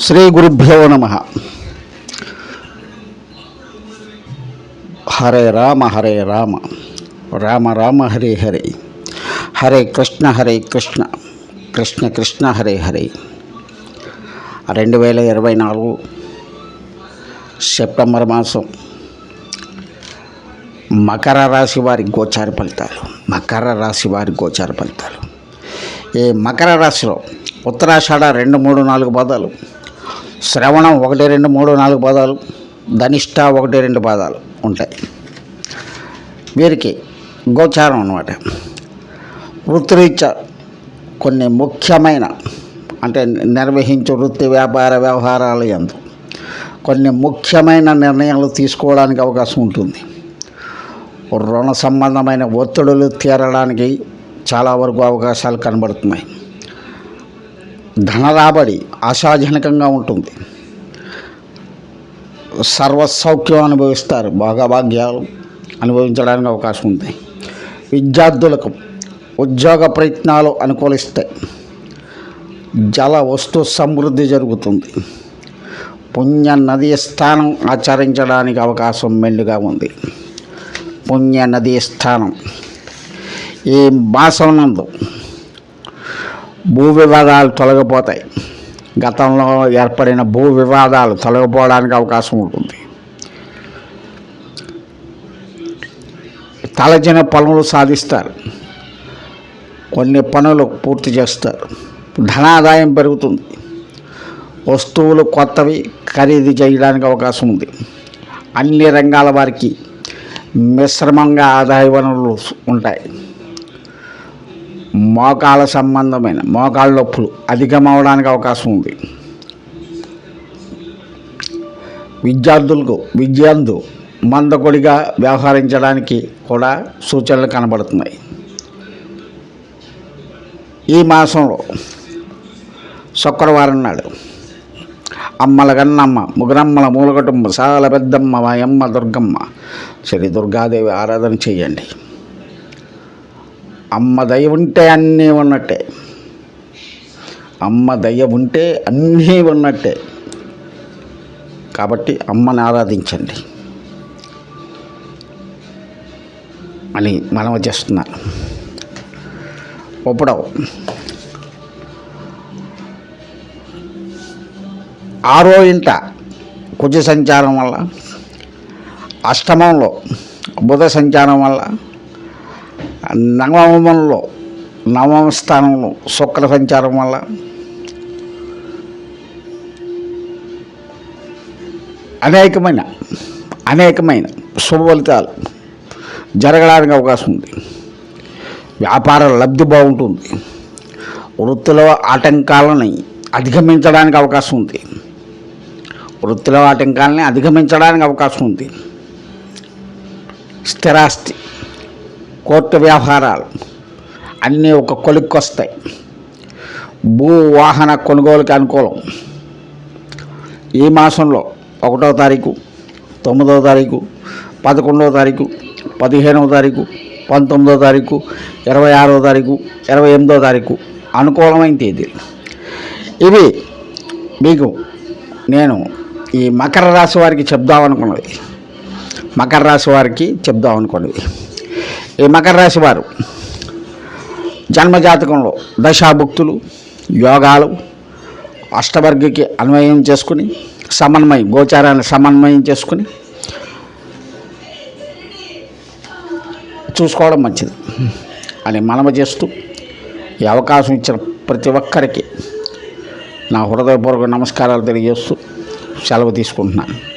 శ్రీ గురుభ్యో నమ. హరే రామ హరే రామ. రామ రామ హరే హరే. హరే కృష్ణ హరే కృష్ణ. కృష్ణ కృష్ణ హరే హరే. రెండు వేల ఇరవై నాలుగు సెప్టెంబర్ మాసం మకర రాశి వారి గోచార ఫలితాలు మకర రాశి వారి గోచార ఫలితాలు. ఈ మకర రాశిలో ఉత్తరాషాఢ రెండు మూడు నాలుగు పదాలు శ్రవణం ఒకటి రెండు మూడు నాలుగు పదాలు ధనిష్ట ఒకటి రెండు పదాలు ఉంటాయి. వీరికి గోచారం అన్నమాట. వృత్తిరీత్యా కొన్ని ముఖ్యమైన అంటే నిర్వహించే వృత్తి వ్యాపార వ్యవహారాలు ఎందు కొన్ని ముఖ్యమైన నిర్ణయాలు తీసుకోవడానికి అవకాశం ఉంటుంది. రుణ సంబంధమైన ఒత్తిడులు తీరడానికి చాలా వరకు అవకాశాలు కనబడుతున్నాయి. ధన రాబడి ఆశాజనకంగా ఉంటుంది. సర్వసౌఖ్యం అనుభవిస్తారు. భాగభాగ్యాలు అనుభవించడానికి అవకాశం ఉంది. విద్యార్థులకు ఉద్యోగ ప్రయత్నాలు అనుకూలిస్తాయి. జల వస్తు సమృద్ధి జరుగుతుంది. పుణ్య నదీ స్థానం ఆచరించడానికి అవకాశం మెండుగా ఉంది. పుణ్య నదీ స్థానం. ఈ మాసం నందు భూ వివాదాలు తొలగిపోతాయి. గతంలో ఏర్పడిన భూ వివాదాలు తొలగిపోవడానికి అవకాశం ఉంటుంది. తలచిన పనులు సాధిస్తారు. కొన్ని పనులు పూర్తి చేస్తారు. ధనాదాయం పెరుగుతుంది. వస్తువులు కొత్తవి ఖరీదు చేయడానికి అవకాశం ఉంది. అన్ని రంగాల వారికి మిశ్రమంగా ఆదాయ వనరులు ఉంటాయి. మోకాల సంబంధమైన మోకాళ్ళ నొప్పులు అధికమవడానికి అవకాశం ఉంది. విద్యార్థులకు విద్యార్థు మందకొడిగా వ్యవహరించడానికి కూడా సూచనలు కనబడుతున్నాయి. ఈ మాసంలో శుక్రవారం నాడు అమ్మల గన్నమ్మ ముగ్గురమ్మల మూల సాల పెద్దమ్మ మా అమ్మ దుర్గమ్మ శ్రీ దుర్గాదేవి ఆరాధన చేయండి. అమ్మ దయ ఉంటే అన్నీ ఉన్నట్టే. అమ్మ దయ ఉంటే అన్నీ ఉన్నట్టే. కాబట్టి అమ్మని ఆరాధించండి. అని మనవి చేస్తున్నాను ఇప్పుడు ఆరో ఇంట కుజ సంచారం వల్ల అష్టమంలో బుధ సంచారం వల్ల నవమంలో నవమ స్థానంలో శుక్ర సంచారం వల్ల అనేకమైన అనేకమైన శుభ ఫలితాలు జరగడానికి అవకాశం ఉంది. వ్యాపార లబ్ధి బాగుంటుంది. వృత్తిలో ఆటంకాలని అధిగమించడానికి అవకాశం ఉంది. వృత్తిలో ఆటంకాలని అధిగమించడానికి అవకాశం ఉంది. స్థిరాస్తి కోర్టు వ్యవహారాలు అన్నీ ఒక కొలిక్కి వస్తాయి భూ వాహన కొనుగోలుకి అనుకూలం. ఈ మాసంలో ఒకటో తారీఖు తొమ్మిదవ తారీఖు పదకొండవ తారీఖు పదిహేనవ తారీఖు పంతొమ్మిదో తారీఖు ఇరవై ఆరో తారీఖు ఇరవై ఎనిమిదో తారీఖు అనుకూలమైన తేదీలు ఇవి మీకు నేను ఈ మకర రాశి వారికి చెప్దామనుకున్నది మకర రాశి వారికి చెప్దామనుకున్నది ఈ మకర రాశి వారు? జన్మజాతకంలో దశాభుక్తులు యోగాలు అష్టవర్గకి అన్వయం చేసుకుని సమన్వయం గోచారాన్ని సమన్వయం చేసుకుని చూసుకోవడం మంచిది. అని మనవ చేస్తూ ఈ అవకాశం ఇచ్చిన ప్రతి ఒక్కరికి నా హృదయపూర్వక నమస్కారాలు తెలియజేస్తూ సెలవు తీసుకుంటున్నాను.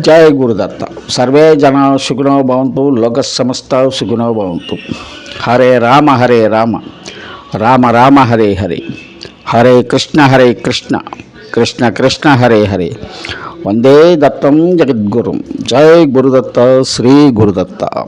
జయ గురుదత్త. సర్వే జన సుఖినో భవంతు లోక సమస్త సుఖినో భవంతు. హరే రామ హరే రామ. రామ రామ హరే హరే. హరే కృష్ణ హరే కృష్ణ. కృష్ణ కృష్ణ హరే హరే. వందే దత్తం జగద్గురుం. జయ గురుదత్త శ్రీ గురుదత్త.